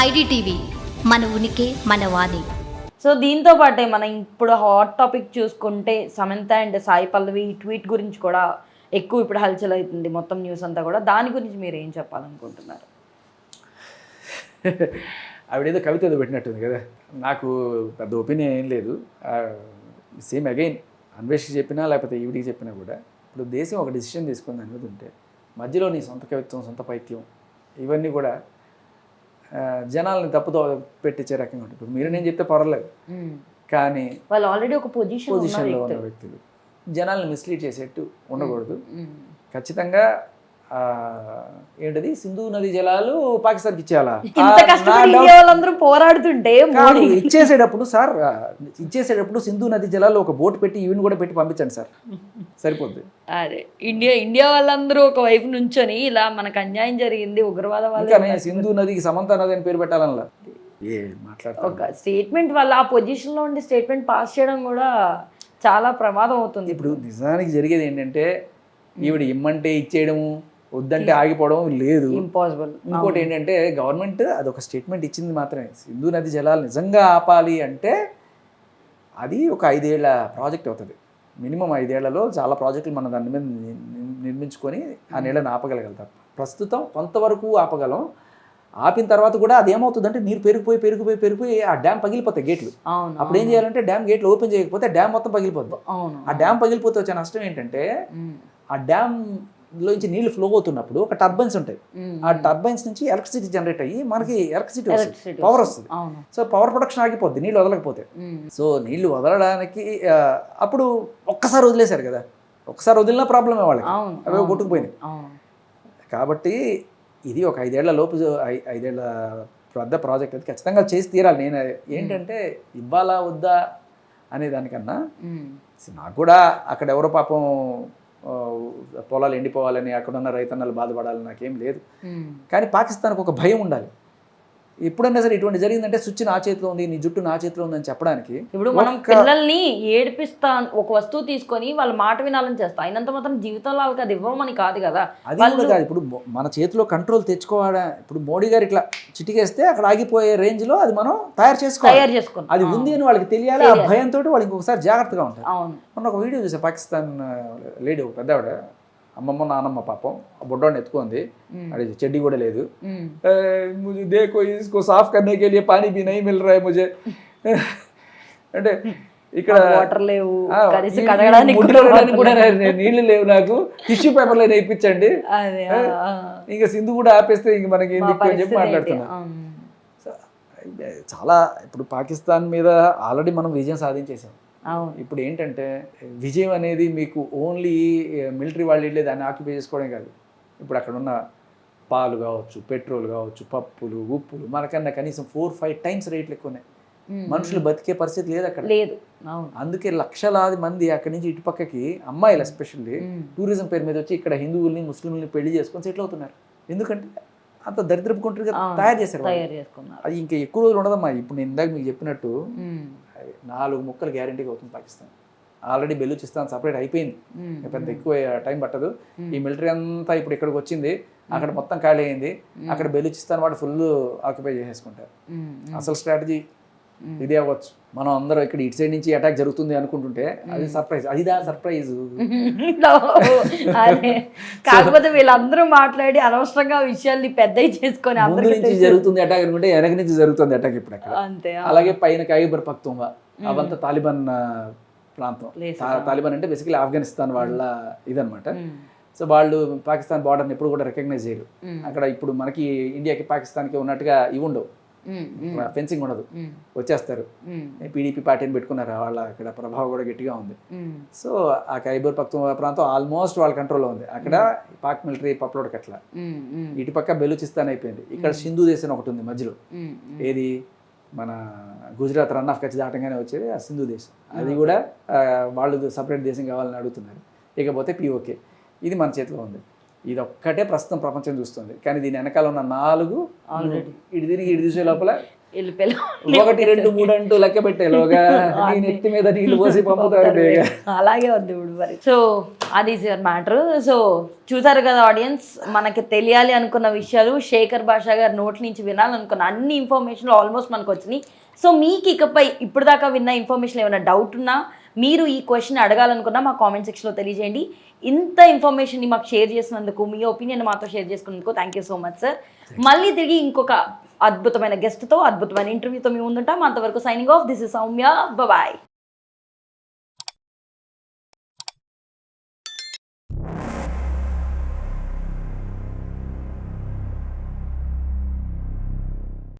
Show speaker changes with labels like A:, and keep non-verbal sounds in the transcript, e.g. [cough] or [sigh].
A: IDTV మన ఉనికి మన వాణి.
B: సో దీంతో పాటే మనం ఇప్పుడు హాట్ టాపిక్ చూసుకుంటే సమంత అండ్ సాయి పల్లవి ట్వీట్ గురించి కూడా ఎక్కువ ఇప్పుడు హల్చల్ అవుతుంది మొత్తం న్యూస్ అంతా కూడా. దాని గురించి మీరు ఏం చెప్పాలనుకుంటున్నారు?
C: ఆవిడేదో కవిత ఏదో పెట్టినట్టుంది కదా. నాకు పెద్ద ఒపీనియన్ ఏం లేదు. సేమ్ అగైన్ అన్వేషికి చెప్పినా లేకపోతే ఈవిడికి చెప్పినా కూడా ఇప్పుడు దేశం ఒక డిసిషన్ తీసుకుంది అనేది ఉంటే మధ్యలో నీ సొంత కవిత్వం సొంత పైత్యం ఇవన్నీ కూడా జనాల్ని తప్పుతో పెట్టించే రకంగా ఉంటుంది. ఇప్పుడు మీరు నేను చెప్తే పర్వాలేదు. కానీ
B: వాళ్ళు ఆల్రెడీ ఒక పొజిషన్
C: పొజిషన్లో ఉన్న వ్యక్తులు. జనాల్ని మిస్లీడ్ చేసేట్టు ఉండకూడదు. ఖచ్చితంగా ఏంటది? సింధు నది జలాలు పాకిస్తాన్కి ఇచ్చేయాలా?
B: వాళ్ళందరూ పోరాడుతుంటే
C: ఇచ్చేసేటప్పుడు సార్ ఇచ్చేసేటప్పుడు సింధు నది జలాల్లో ఒక బోట్ పెట్టి ఈవెన్ కూడా పెట్టి పంపించండి సార్. సరిపోద్ది.
B: అదే. ఇండియా ఇండియా వాళ్ళందరూ ఒక వైపు నుంచొని ఇలా మనకు అన్యాయం జరిగింది ఉగ్రవాద వాళ్ళు
C: సింధు నదికి సమంత నది అని పేరు మాట్లాడతా
B: ఒక స్టేట్మెంట్ వల్ల ఆ పొజిషన్లో ఉండి స్టేట్మెంట్ పాస్ చేయడం కూడా చాలా ప్రమాదం అవుతుంది.
C: ఇప్పుడు నిజానికి జరిగేది ఏంటంటే ఈవిడ ఇమ్మంటే ఇచ్చేయడము వద్దంటే ఆగిపోవడం లేదు.
B: ఇంపాసిబుల్
C: ఇంకోటి ఏంటంటే గవర్నమెంట్ అదొక స్టేట్మెంట్ ఇచ్చింది మాత్రమే. సింధు నది జలాలు నిజంగా ఆపాలి అంటే అది ఒక ఐదేళ్ళ ప్రాజెక్ట్ అవుతుంది. మినిమం ఐదేళ్ళలో చాలా ప్రాజెక్టులు మనం దాని మీద నిర్మించుకొని ఆ నీళ్ళని ఆపగలగలుగుతాం ప్రస్తుతం కొంతవరకు ఆపగలం. ఆపిన తర్వాత కూడా అది ఏమవుతుందంటే నీరు పెరిగిపోయి పెరిగిపోయి పెరిగిపోయి ఆ డ్యామ్ పగిలిపోతాయి గేట్లు. అప్పుడు ఏం చేయాలంటే డ్యామ్ గేట్లు ఓపెన్ చేయకపోతే డ్యామ్ మొత్తం పగిలిపోద్ది. ఆ డ్యామ్ పగిలిపోతే వచ్చే నష్టం ఏంటంటే
B: ఉమ్,
C: ఆ డ్యామ్ లోంచి నీళ్ళు ఫ్లో అవుతున్నప్పుడు ఒక టర్బైన్స్ ఉంటాయి. ఆ టర్బైన్స్ నుంచి ఎలక్ట్రిసిటీ జనరేట్ అయ్యి మనకి ఎలక్ట్రిసిటీ వస్తుంది. పవర్
B: వస్తుంది.
C: సో పవర్ ప్రొడక్షన్ ఆగిపోద్ది నీళ్ళు వదలకపోతే. సో నీళ్ళు వదలడానికి అప్పుడు ఒక్కసారి వదిలేశారు కదా. ఒక్కసారి వదిలినా ప్రాబ్లమే వాళ్ళకి. అవి కొట్టుకుపోయినాయి. కాబట్టి ఇది ఒక ఐదేళ్ళ లోపు ఐదేళ్ళ పెద్ద ప్రాజెక్ట్ అది ఖచ్చితంగా చేసి తీరాలి. నేను ఏంటంటే ఇవ్వాలా వద్దా అనే దానికన్నా నాకు కూడా అక్కడ ఎవరో పాపం పొలాలు ఎండిపోవాలని అక్కడ ఉన్న రైతన్నలు బాధపడాలని నాకేం లేదు. కానీ పాకిస్తాన్కి ఒక భయం ఉండాలి. ఎప్పుడైనా సరే ఇటువంటి జరిగిందంటే స్విచ్ నా చేతిలో ఉంది నీ జుట్టు నా చేతిలో ఉందని చెప్పడానికి
B: ఇప్పుడు మనం పిల్లల్ని ఏడిపిస్తా ఒక వస్తువు తీసుకొని వాళ్ళ మాట వినాలని చేస్తాం. అయినంత మాత్రం జీవితంలో వాళ్ళకి అది ఇవ్వమని కాదు కదా.
C: అది కూడా కాదు. ఇప్పుడు మన చేతిలో కంట్రోల్ తెచ్చుకోవాలా ఇప్పుడు మోడీ గారు ఇట్లా చిటికేస్తే అక్కడ ఆగిపోయే రేంజ్లో అది మనం తయారు చేసుకోవాలి.
B: తయారు చేసుకున్నాం.
C: అది ఉంది అని వాళ్ళకి తెలియాలి. ఆ భయంతో వాళ్ళు ఇంకొకసారి జాగ్రత్తగా ఉంటారు.
B: అవును.
C: మొన్న ఒక వీడియో చూసా పాకిస్తాన్ లేడీ ఒక పెద్ద ఆవిడ అమ్మమ్మ నానమ్మ పాపం ఆ బుడ్డోడిని ఎత్తుకుంది
B: ఉమ్,
C: అది చెడ్డి కూడా లేదు
B: ఉమ్,
C: "ए, मुझे देखो इसको साफ करने के लिए पानी भी नहीं मिल रहा है मुझे అంటే ఇక్కడ
B: వాటర్ లేవు
C: ఆ,
B: కనీసం
C: ఈ-
B: కడగడానికి
C: ఈ ముడ్డు
B: కూడా
C: కడగడానికి
B: water
C: కూడా
B: లేవు.
C: నే- నీళ్లు లేవు నాకు టిష్యూ పేపర్లో ఇప్పించండి
B: అదే ఆ, ఆ.
C: ఇంకా సింధు కూడా ఆపేస్తే ఇంక మనకి ఏం
B: మా
C: దిక్కు అని చెప్పి
B: పరిస్థితి అయితే,
C: మాట్లాడుతున్నా
B: అవును.
C: సో, చాలా ఇప్పుడు పాకిస్తాన్ మీద ఆల్రెడీ మనం విజయం సాధించేసాం
B: అవును
C: ఇప్పుడు ఏంటంటే విజయం అనేది మీకు ఓన్లీ మిలిటరీ వాళ్ళు వెళ్ళే దాన్ని ఆక్యుపై చేసుకోవడం కాదు. ఇప్పుడు అక్కడ ఉన్న పాలు కావచ్చు పెట్రోల్ కావచ్చు పప్పులు ఉప్పులు మనకన్నా కనీసం ఫోర్ ఫైవ్ టైమ్స్ రేట్లు ఎక్కువ ఉన్నాయి మనుషులు బతికే పరిస్థితి లేదు అక్కడ.
B: లేదు.
C: అందుకే లక్షలాది మంది అక్కడి నుంచి ఇటు పక్కకి అమ్మాయిలు ఎస్పెషల్లీ టూరిజం పేరు మీద వచ్చి ఇక్కడ హిందువుల్ని ముస్లింలని పెళ్ళి చేసుకొని సెటిల్ అవుతున్నారు. ఎందుకంటే అంత దరిద్రపు కొంటరిగా
B: అవును.
C: తయారు చేశారు అది ఇంకా ఎక్కువ రోజులు ఉండదమ్మా. ఇప్పుడు నేను ఇందాక మీకు చెప్పినట్టు నాలుగు ముక్కలు గ్యారంటీగా అవుతుంది పాకిస్తాన్. ఆల్రెడీ బెలూచిస్తాన్ సపరేట్ అయిపోయింది. పెద్ద ఎక్కువ టైం పట్టదు. ఈ మిలిటరీ అంతా ఇప్పుడు ఇక్కడికి వచ్చింది. అక్కడ మొత్తం ఖాళీ అయింది. అక్కడ బెలూచిస్తాన్ వాడు ఫుల్ ఆక్యుపై చేసేసుకుంటారు. అసలు స్ట్రాటజీ. ఇదే అవ్వచ్చు. మనం అందరం ఇక్కడ ఇటు సైడ్ నుంచి అటాక్ జరుగుతుంది అనుకుంటుంటే అది సర్ప్రైజ్ అదిదా సర్ప్రైజ్ [laughs]
B: కాకపోతే వీళ్ళందరూ మాట్లాడి అనవసరంగా విషయాల్ని పెద్దవి చేసుకొని
C: ముందు
B: అందరికీ
C: నుంచి. జరుగుతుంది అటాక్ అనుకుంటే వెనక నుంచి జరుగుతుంది అటాక్ ఇప్పుడు అక్కడ.
B: అంతే.
C: అలాగే పైన కైబర్ పక్తుంగా అవంతా తాలిబాన్ ప్రాంతం. తాలిబాన్ అంటే బేసికలీ ఆఫ్ఘనిస్తాన్ వాళ్ళ ఇదనమాట సో వాళ్ళు పాకిస్తాన్ బార్డర్ని ఎప్పుడు కూడా రికగ్నైజ్ చేయరు. అక్కడ ఇప్పుడు మనకి ఇండియాకి పాకిస్తాన్కి ఉన్నట్టుగా ఇవి ఉండవు. ఫెన్సింగ్ ఉండదు. వచ్చేస్తారు. పీడీపీ పార్టీని పెట్టుకున్నారు. వాళ్ళ అక్కడ ప్రభావం కూడా గట్టిగా ఉంది. సో ఆ ఖైబర్ పక్తుంగా ప్రాంతం ఆల్మోస్ట్ వాళ్ళ కంట్రోల్లో ఉంది. అక్కడ పాక్ మిలిటరీ పప్లోడ్ కట్ల.
B: ఉమ్, ఉమ్,
C: ఇటు పక్క బెలూచిస్తాన్ అయిపోయింది. ఇక్కడ సింధు దేశం ఒకటి ఉంది మధ్యలో. ఏది? మన గుజరాత్ రన్ ఆఫ్ కచ్చి దాటంగానే వచ్చేది ఆ సింధు దేశం. అది కూడా వాళ్ళు సపరేట్ దేశం కావాలని అడుగుతున్నారు. ఇకపోతే పిఓకే ఇది మన చేతిలో ఉంది. ఇది ఒక్కటే ప్రస్తుతం ప్రపంచం చూస్తుంది. కానీ దీని వెనకాల ఉన్న నాలుగు. ఇటు తిరిగి ఇటు చూసే లోపల ఒకటి రెండు మూడు అంటూ లెక్క పెట్టేలోగా [laughs] మీద నీళ్ళు పోసి పంపుతారు.
B: అలాగే ఇప్పుడు మరి. సో అది యువర్ మ్యాటర్ సో చూసారు కదా ఆడియన్స్ మనకి తెలియాలి అనుకున్న విషయాలు శేఖర్ భాషా గారి నోటి నుంచి వినాలనుకున్న అన్ని ఇన్ఫర్మేషన్ ఆల్మోస్ట్ మనకు వచ్చినాయి. సో మీకు ఇకపై ఇప్పుడు దాకా విన్న ఇన్ఫర్మేషన్ ఏమైనా డౌట్ ఉన్నా మీరు ఈ క్వశ్చన్ అడగాలనుకున్నా మా కామెంట్ సెక్షన్లో తెలియజేయండి. ఇంత ఇన్ఫర్మేషన్ని మాకు షేర్ చేసినందుకు మీ ఒపీనియన్ మాతో షేర్ చేసుకున్నందుకు thank you so much sir మళ్ళీ తిరిగి ఇంకొక అద్భుతమైన గెస్ట్తో అద్భుతమైన ఇంటర్వ్యూతో మేము ముందుంటాం. అంతవరకు signing off this is Soumya. Bye